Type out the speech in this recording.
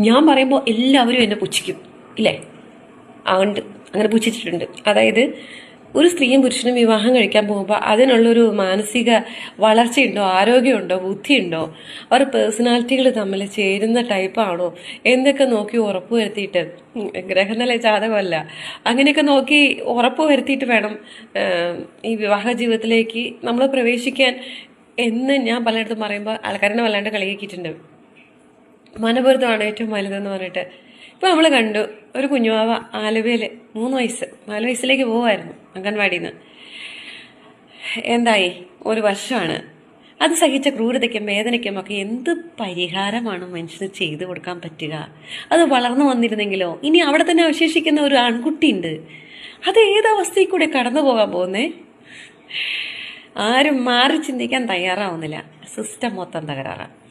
ഞാൻ പറയുമ്പോൾ എല്ലാവരും എന്നെ പുച്ഛിക്കും. ഇല്ലേ? ആ ഉണ്ട് അങ്ങനെ പുച്ഛിച്ചിട്ടുണ്ട്. അതായത് ഒരു സ്ത്രീയും പുരുഷനും വിവാഹം കഴിക്കാൻ പോകുമ്പോൾ അതിനുള്ളൊരു മാനസിക വളർച്ചയുണ്ടോ ആരോഗ്യമുണ്ടോ ബുദ്ധിയുണ്ടോ? അവർ പേഴ്സണാലിറ്റികൾ തമ്മിൽ ചേരുന്ന ടൈപ്പാണോ എന്നൊക്കെ നോക്കി ഉറപ്പ് വരുത്തിയിട്ട് ഉം, ഗ്രഹനില ജാതകമല്ല. അങ്ങനെയൊക്കെ നോക്കി ഉറപ്പ് വരുത്തിയിട്ട് വേണം ഈ വിവാഹ ജീവിതത്തിലേക്ക് നമ്മൾ പ്രവേശിക്കാൻ എന്ന് ഞാൻ പലയിടത്തും പറയുമ്പോൾ ആൾക്കാരെന്നെ വല്ലാണ്ട് കളിയാക്കിയിട്ടുണ്ട്. മനപുരത്വമാണ് ഏറ്റവും വലുതെന്ന് പറഞ്ഞിട്ട്. ഇപ്പോൾ നമ്മൾ കണ്ടു ഒരു കുഞ്ഞുവാവ ആലുവയിൽ മൂന്ന് വയസ്സ് നാല് വയസ്സിലേക്ക് പോവായിരുന്നു അംഗൻവാടിയിൽ നിന്ന് എന്തായി? ഒരു വർഷമാണ്. അത് സഹിച്ച ക്രൂരതയ്ക്കും വേദനയ്ക്കും ഒക്കെ എന്ത് പരിഹാരമാണ് മനുഷ്യന് ചെയ്തു കൊടുക്കാൻ പറ്റുക? അത് വളർന്നു വന്നിരുന്നെങ്കിലോ? ഇനി അവിടെ തന്നെ അവശേഷിക്കുന്ന ഒരു ആൺകുട്ടിയുണ്ട്. അത് ഏതവസ്ഥയിൽ കൂടെ കടന്നു പോകാൻ പോകുന്നേ? ആരും മാറി ചിന്തിക്കാൻ തയ്യാറാവുന്നില്ല. സിസ്റ്റം മൊത്തം തകരാറാണ്